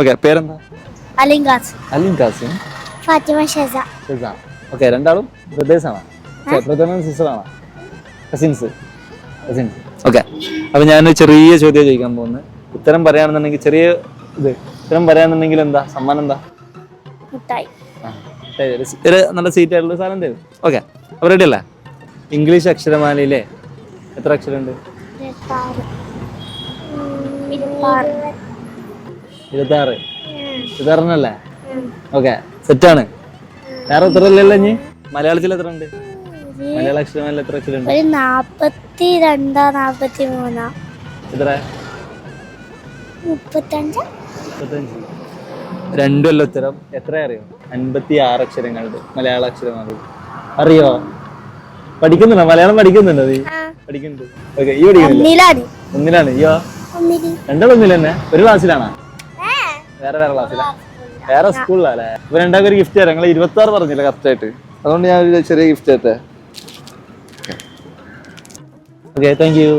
Okay പേരെന്താ? Alin Khasim. Fathima Sheza. Okay രണ്ടാളും ബ്രദേഴ്സാണ്? ബ്രദറും സിസ്റ്ററാണ് കസിൻസ് കസിൻസ് ഓക്കെ അപ്പൊ ഞാൻ ചെറിയ ചോദ്യം ചോദിക്കാൻ പോകുന്നത് ഉത്തരം പറയാണെന്നുണ്ടെങ്കിൽ ചെറിയ ഇത്. ഉത്തരം പറയാന്നുണ്ടെങ്കിൽ എന്താ? സമ്മാനം എന്താ? മുട്ടായി ഒരു നല്ല സീറ്റ് ആയിട്ടുള്ള സാധനം തരും. ഓക്കെ അപ്പോൾ റെഡി അല്ലേ? ഇംഗ്ലീഷ് അക്ഷരമാലയിലെ എത്ര അക്ഷരമുണ്ട്? ഇരുപത്താറ് ഇരുപത്താറെണ്ണല്ലേ ഓക്കെ സെറ്റാണ് വേറെ എത്ര ഇല്ലല്ലോ ഇനി? മലയാളത്തിൽ എത്ര ഉണ്ട്? മലയാള അക്ഷരമാല എത്ര അക്ഷരം ഉണ്ട്? ഒരു നാപ്പത്തി രണ്ടോ നാപ്പത്തി മൂന്നോ എത്ര? മുപ്പത്തഞ്ചോ. മുപ്പത്തഞ്ച്. രണ്ടുമല്ല ഉത്തരം. എത്ര അറിയോ? അൻപത്തി ആറ് അക്ഷരങ്ങളുണ്ട്. മലയാള അക്ഷരമാല അറിയോ? പഠിക്കുന്നുണ്ടോ? മലയാളം പഠിക്കുന്നുണ്ടോ നീ? പഠിക്കുന്നുണ്ട്. ഓക്കെ ഈ പഠിക്കുന്നില്ല? ഒന്നിലാണ്. അയ്യോ. രണ്ടാളൊന്നില്ല തന്നെ ഒരു ക്ലാസ്സിലാണോ വേറെ വേറെ ക്ലാസ്സിലാ വേറെ സ്കൂളിലല്ലേ ഇവർ രണ്ടാൾക്ക് ഒരു ഗിഫ്റ്റ് തരാം. നിങ്ങൾ ഇരുപത്തി ആറ് പറഞ്ഞില്ല കറക്റ്റ് ആയിട്ട്? അതുകൊണ്ട് ഞാൻ ഒരു ചെറിയ ഗിഫ്റ്റ് തരട്ടെ? Okay thank you